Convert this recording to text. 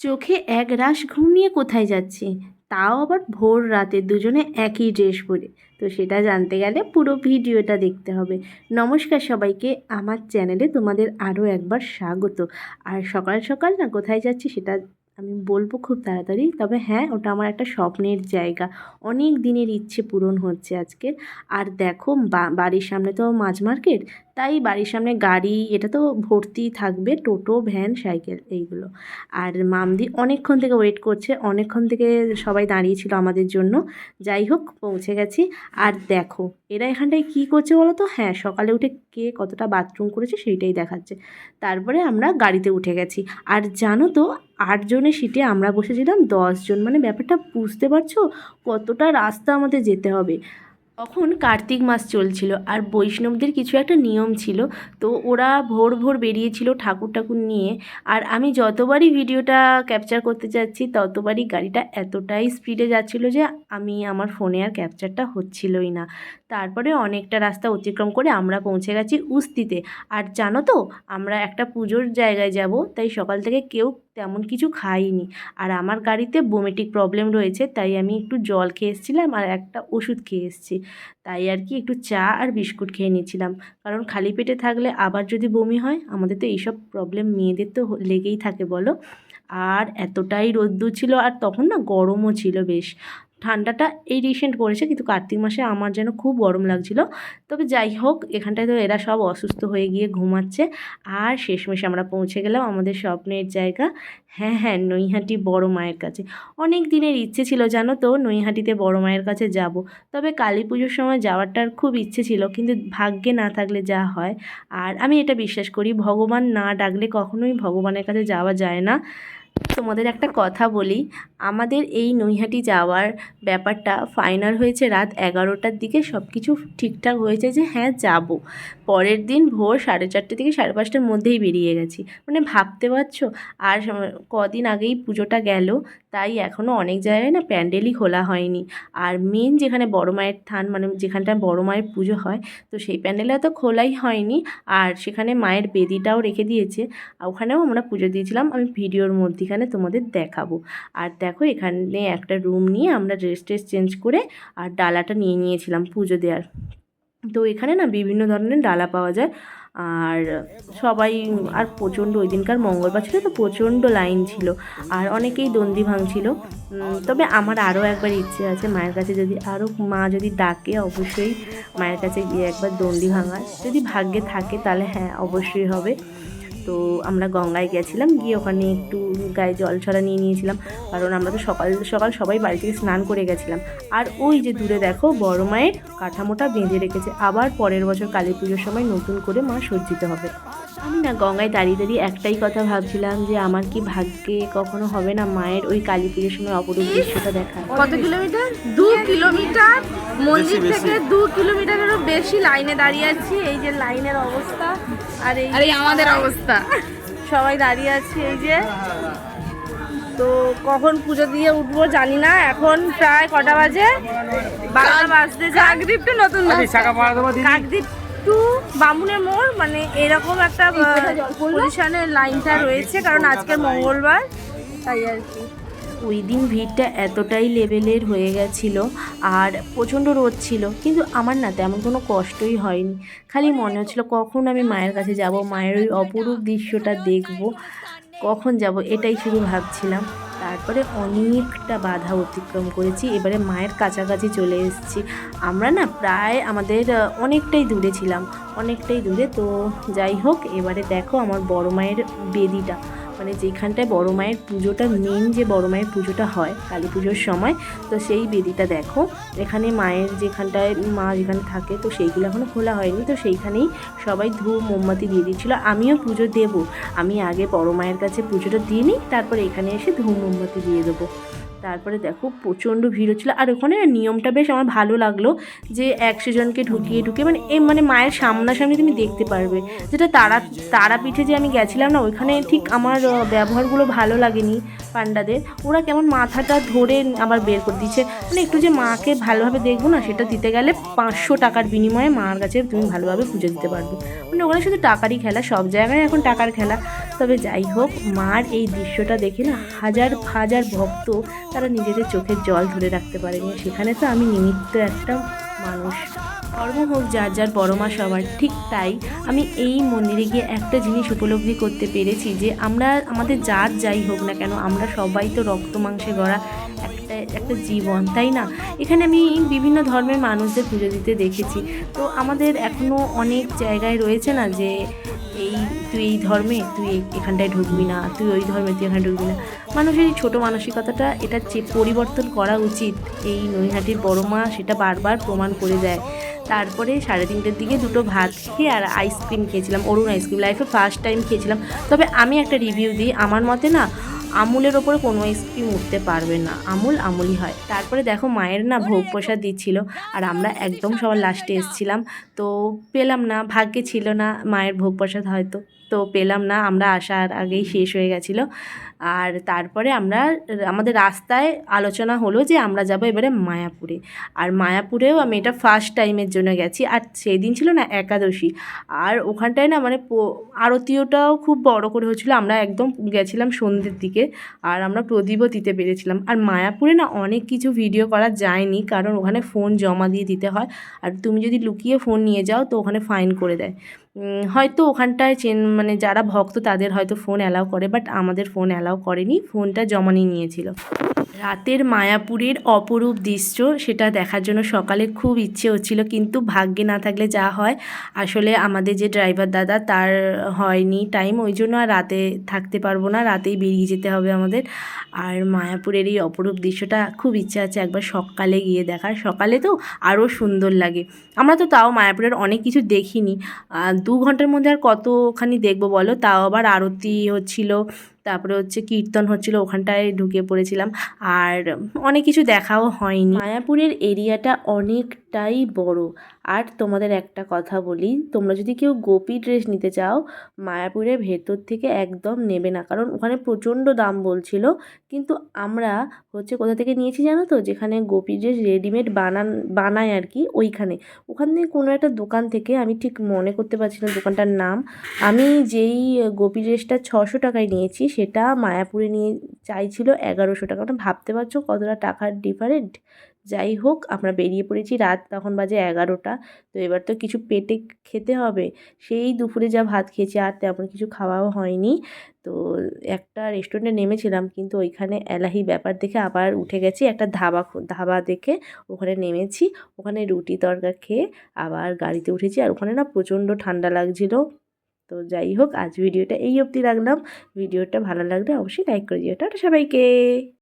চোখে এক রাশ ঘুম নিয়ে কোথায় যাচ্ছি? তাও আবার ভোর রাতে দুজনে একই ড্রেস পরে। তো সেটা জানতে গেলে পুরো ভিডিওটা দেখতে হবে। নমস্কার সবাইকে, আমার চ্যানেলে তোমাদের আরও একবার স্বাগত। আর সকাল সকাল না কোথায় যাচ্ছি সেটা আমি বলব খুব তাড়াতাড়ি, তবে হ্যাঁ ওটা আমার একটা স্বপ্নের জায়গা। অনেক দিনের ইচ্ছে পূরণ হচ্ছে আজকে আর দেখো বাড়ির সামনে তো মাছ মার্কেট তাই বাড়ির সামনে গাড়ি, এটা তো ভর্তি থাকবে, টোটো, ভ্যান, সাইকেল এইগুলো। আর মামদি অনেকক্ষণ থেকে ওয়েট করছে, অনেকক্ষণ থেকে সবাই দাঁড়িয়েছিল আমাদের জন্য। যাই হোক, পৌঁছে গেছি। আর দেখো, এরা এখানটায় কী করছে বলো তো? হ্যাঁ সকালে উঠে কে কতটা বাথরুম করেছে সেইটাই দেখাচ্ছে। তারপরে আমরা গাড়িতে উঠে গেছি। আর জানো তো আটজনের সিটে আমরা বসেছিলাম দশজন মানে ব্যাপারটা বুঝতে পারছ? কতটা রাস্তা আমাদের যেতে হবে। তখন কার্তিক মাস চলছিল আর বৈষ্ণবদের কিছু একটা নিয়ম ছিল। তো ওরা ভোর ভোর বেরিয়েছিল ঠাকুর ঠাকুর নিয়ে আর আমি যতবারই ভিডিওটা ক্যাপচার করতে যাচ্ছি, ততবারই গাড়িটা এতটাই স্পিডে যাচ্ছিল যে আমি আমার ফোনে আর ক্যাপচারটা হচ্ছিলই না। তারপরে অনেকটা রাস্তা অতিক্রম করে আমরা পৌঁছে গেছি উস্তিতে। আর জানো তো, আমরা একটা পুজোর জায়গায় যাব, তাই সকাল থেকে কেউ তেমন কিছু খাইনি। আর আমার গাড়িতে বোমেটিক প্রবলেম রয়েছে, তাই আমি একটু জল খেয়ে এসেছিলাম আর একটা ওষুধ খেয়ে এসেছি। তাই আর কি একটু চা আর বিস্কুট খেয়ে নিয়েছিলাম। কারণ খালি পেটে থাকলে আবার যদি বমি হয়, আমাদের তো এইসব প্রবলেম মেয়েদের তো লেগেই থাকে বলো। আর এতটাই রোদ্দুর ছিল আর তখন না গরমও ছিল বেশ। ঠান্ডাটা এই রিসেন্ট পড়েছে, কিন্তু কার্তিক মাসে আমার যেন খুব গরম লাগছিল। তবে যাই হোক, এখানটায় তো এরা সব অসুস্থ হয়ে গিয়ে ঘুমাচ্ছে। আর শেষমেশ আমরা পৌঁছে গেলাম আমাদের স্বপ্নের জায়গা। হ্যাঁ হ্যাঁ নৈহাটি বড় মায়ের কাছে। অনেক দিনের ইচ্ছে ছিল জানো তো, নৈহাটিতে বড় মায়ের কাছে যাব। তবে কালী পুজোর সময় যাওয়াটার খুব ইচ্ছে ছিল, কিন্তু ভাগ্যে না থাকলে যা হয়। আর আমি এটা বিশ্বাস করি, ভগবান না ডাকলে কখনোই ভগবানের কাছে যাওয়া যায় না। তোমাদের একটা কথা বলি। আমাদের এই নৈহাটি যাওয়ার ব্যাপারটা ফাইনাল হয়েছে রাত এগারোটার দিকে। সব কিছু ঠিকঠাক হয়েছে যে হ্যাঁ যাব। পরের দিন ভোর সাড়ে চারটে থেকে সাড়ে পাঁচটার মধ্যেই বেরিয়ে গেছি। মানে ভাবতে পারছ? আর কদিন আগেই পুজোটা গেল, তাই এখনও অনেক জায়গায় না প্যান্ডেলই খোলা হয়নি। আর মেন যেখানে বড় মায়ের থান মানে যেখানটায় বড় মায়ের পুজো হয়, তো সেই প্যান্ডেলটা তো খোলাই হয়নি। আর সেখানে মায়ের বেদিটাও রেখে দিয়েছে, আর ওখানেও আমরা পুজো দিয়েছিলাম। আমি ভিডিওর মধ্যেখানে তোমাদের দেখাবো। আর দেখো এখানে একটা রুম নিয়ে আমরা ড্রেস ট্রেস চেঞ্জ করে, আর ডালাটা নিয়ে নিয়েছিলাম পুজো দেওয়ার। তো এখানে না বিভিন্ন ধরনের ডালা পাওয়া যায়। আর সবাই, আর প্রচণ্ড ওই দিনকার মঙ্গলবার ছিল তো প্রচণ্ড লাইন ছিল। আর অনেকেই দন্দি ভাঙছিল। তবে আমার আরও একবার ইচ্ছে আছে মায়ের কাছে যদি, আরও মা যদি ডাকে অবশ্যই মায়ের কাছে গিয়ে একবার দন্দি ভাঙার। যদি ভাগ্যে থাকে তাহলে হ্যাঁ অবশ্যই হবে। তো আমরা গঙ্গায় গেছিলাম গিয়ে ওখানে একটু গায়ে জল ছড়া নিয়ে নিয়েছিলাম। কারণ আমরা তো সকাল সকাল সবাই বাড়ি থেকে স্নান করে গেছিলাম। আর ওই যে দূরে দেখো বড় মায়ের কাঠামোটা বেঁধে রেখেছে। আবার পরের বছর কালী পুজোর সময় নতুন করে মা সজ্জিত হবে। আমি না গঙ্গায় দাঁড়িয়ে দাঁড়িয়ে একটাই কথা ভাবছিলাম যে আমার কি ভাগ্যে কখনো হবে না মায়ের ওই কালী পুজোর সময় অপরূপ দৃশ্যটা দেখা? কত কিলোমিটার? দু কিলোমিটার। মন্দির থেকে দু কিলোমিটারেরও বেশি লাইনে দাঁড়িয়ে আছি। এই যে লাইনের অবস্থা। আর এই আরে আমাদের অবস্থা। সবাই দাঁড়িয়ে আছি এই যে। তো কখন পুজো দিয়ে উঠবো জানি না এখন প্রায় কটা বাজে? বারোটা বাজতে কাকদ্বীপ টু নতুন। কাকদ্বীপ টু বামুনের মোড় মানে এরকম একটা পজিশনে লাইনটা রয়েছে কারণ আজকের মঙ্গলবার। তাই আর কি। ওই দিন ভিড়টা এতটাই লেভেলের হয়ে গেছিল আর প্রচণ্ড রোদ ছিল। কিন্তু আমার না তেমন কোনো কষ্টই হয়নি। খালি মনে হচ্ছিল কখন আমি মায়ের কাছে যাব, মায়ের ওই অপরূপ দৃশ্যটা দেখব, কখন যাব এটাই শুধু ভাবছিলাম। তারপরে অনেকটা বাধা অতিক্রম করেছি, এবারে মায়ের কাছাকাছি চলে এসেছি। আমরা না প্রায় আমাদের অনেকটাই দূরে ছিলাম, অনেকটাই দূরে। তো যাই হোক, এবারে দেখো আমার বড় মায়ের বেদিটা। মানে যেখানটায় বড় মায়ের পুজোটা মেন যে বড় মায়ের পুজোটা হয়, কালী পুজোর সময়, তো সেই বেদিটা দেখো। এখানে মায়ের যেখানটায় মা যেখানে থাকে, তো সেইগুলো এখনও খোলা হয়নি, তো সেইখানেই সবাই ধূপ, মোমবাতি দিয়ে দিচ্ছিল আমিও পুজো দেব। আমি আগে বড় মায়ের কাছে পুজোটা দিয়ে নিই, তারপর এখানে এসে ধূপ, মোমবাতি দিয়ে দেবো। তারপরে দেখো প্রচণ্ড ভিড় হচ্ছিল। আর ওখানে নিয়মটা বেশ আমার ভালো লাগল যে একশো জনকে ঢুকিয়ে ঢুকিয়ে মানে এই মানে মায়ের সামনাসামনি তুমি দেখতে পারবে। যেটা তারা, তারাপীঠে যে আমি গেছিলাম না, ওইখানে ঠিক আমার ব্যবহারগুলো ভালো লাগেনি পান্ডাদের ওরা কেমন মাথাটা ধরে আবার বের করে দিচ্ছে। মানে একটু যে মাকে ভালোভাবে দেখব না, সেটা দিতে গেলে পাঁচশো টাকার বিনিময়ে মার কাছে তুমি ভালোভাবে পুজো দিতে পারবে। মানে ওখানে শুধু টাকারই খেলা, সব জায়গায় এখন টাকার খেলা। তবে যাই হোক, মার এই দৃশ্যটা দেখে না হাজার হাজার ভক্ত তারা নিজেদের চোখের জল ধরে রাখতে পারেনি। সেখানে তো আমি নিমিত্ত একটা মানুষ। ধর্ম হোক, যার যার বড় মা সবার, ঠিক তাই। আমি এই মন্দিরে গিয়ে একটা জিনিস উপলব্ধি করতে পেরেছি যে আমরা, আমাদের যার যাই হোক না কেন, আমরা সবাই তো রক্ত মাংসে গড়া একটা একটা জীবন, তাই না? এখানে আমি বিভিন্ন ধর্মের মানুষদের পুজো দিতে দেখেছি। তো আমাদের এখনও অনেক জায়গায় রয়েছে না যে তুই এই ধর্মে তুই এখানটায় ঢুকবি না, তুই ওই ধর্মে তুই এখানে ঢুকবি না। মানুষের এই ছোটো মানসিকতাটা, এটা যে পরিবর্তন করা উচিত, এই নৈহাটির বড় মা সেটা বারবার প্রমাণ করে দেয়। তারপরে সাড়ে তিনটের দিকে দুটো ভাত খেয়ে আর আইসক্রিম খেয়েছিলাম, অরুণ আইসক্রিম লাইফে ফার্স্ট টাইম খেয়েছিলাম। তবে আমি একটা রিভিউ দিই, আমার মতে না আমুলের ওপরে কোনো স্কিম উঠতে পারবে না। আমুল আমুলই হয়। তারপরে দেখো মায়ের না ভোগ প্রসাদ দিচ্ছিল আর আমরা একদম সবার লাস্টে এসেছিলাম। তো পেলাম না, ভাগ্যে ছিল না মায়ের ভোগ প্রসাদ হয়তো। তো পেলাম না, আমরা আসার আগেই শেষ হয়ে গেছিল। আর তারপরে আমরা আমাদের রাস্তায় আলোচনা হলো যে আমরা যাব এবারে মায়াপুরে। আর মায়াপুরেও আমি এটা ফার্স্ট টাইমের জন্য গেছি। আর সেই দিন ছিল না একাদশী। আর ওখানটায় না মানে আরতিওটাও খুব বড় করে হচ্ছিল আমরা একদম গেছিলাম সন্ধ্যের দিকে। আর আমরা প্রদীপও দিতে পেরেছিলাম। আর মায়াপুরে না অনেক কিছু ভিডিও করা যায়নি। কারণ ওখানে ফোন জমা দিয়ে দিতে হয়। আর তুমি যদি লুকিয়ে ফোন নিয়ে যাও তো ওখানে ফাইন করে দেয়। হয়তো ওখানটায় চেন মানে যারা ভক্ত তাদের হয়তো ফোন অ্যালাউ করে বাট আমাদের ফোন অ্যালাউ করেনি। ফোনটা জমা নিয়ে নিয়েছিল। রাতের মায়াপুরের অপরূপ দৃশ্য, সেটা দেখার জন্য সকালে খুব ইচ্ছে হচ্ছিল, কিন্তু ভাগ্যে না থাকলে যা হয়, আসলে আমাদের যে ড্রাইভার দাদা, তার হয়নি টাইম ওই জন্য আর রাতে থাকতে পারব না, রাতেই বেরিয়ে যেতে হবে আমাদের। আর মায়াপুরের এই অপরূপ দৃশ্যটা খুব ইচ্ছে আছে একবার সকালে গিয়ে দেখার। সকালে তো আরও সুন্দর লাগে। আমরা তো তাও মায়াপুরের অনেক কিছু দেখিনি। দু ঘণ্টার মধ্যে আর কতখানি দেখব বলো? তাও আবার আরতি হচ্ছিল তারপরে হচ্ছে কীর্তন হচ্ছিল ওখানটায় ঢুকে পড়েছিলাম। আর অনেক কিছু দেখাও হয়নি। মায়াপুরের এরিয়াটা অনেকটাই বড়। আর তোমাদের একটা কথা বলি, তোমরা যদি কেউ গোপী ড্রেস নিতে চাও, মায়াপুরের ভেতর থেকে একদম নেবে না। কারণ ওখানে প্রচণ্ড দাম বলছিল, কিন্তু আমরা হচ্ছে কোথা থেকে নিয়েছি জানো তো? যেখানে গোপী ড্রেস রেডিমেড বানান, বানায় আর কি, ওইখানে। ওখান থেকে কোনো একটা দোকান থেকে, আমি ঠিক মনে করতে পারছি না দোকানটার নাম, আমি যেই গোপী ড্রেসটা ছশো টাকায় নিয়েছি, সেটা মায়াপুরে নিয়ে চাইছিল এগারোশো টাকা। মানে ভাবতে পারছ কতটা টাকার ডিফারেন্ট যাই হোক, আমরা বেরিয়ে পড়েছি রাত তখন বাজে এগারোটা। তো এবার তো কিছু পেটে খেতে হবে। সেই দুপুরে যা ভাত খেয়েছি, আর তেমন কিছু খাওয়াও হয়নি। তো একটা রেস্টুরেন্টে নেমেছিলাম, কিন্তু ওইখানে এলাহি ব্যাপার দেখে আবার উঠে গেছি। একটা ধাবা ধাবা দেখে ওখানে নেমেছি। ওখানে রুটি তরকা খেয়ে আবার গাড়িতে উঠেছি। আর ওখানে না প্রচণ্ড ঠান্ডা লাগছিল। তো যাই হোক, আজ ভিডিওটা এই অবধি রাখলাম। ভিডিওটা ভালো লাগলে অবশ্যই লাইক করে দিও। টাটা সবাইকে!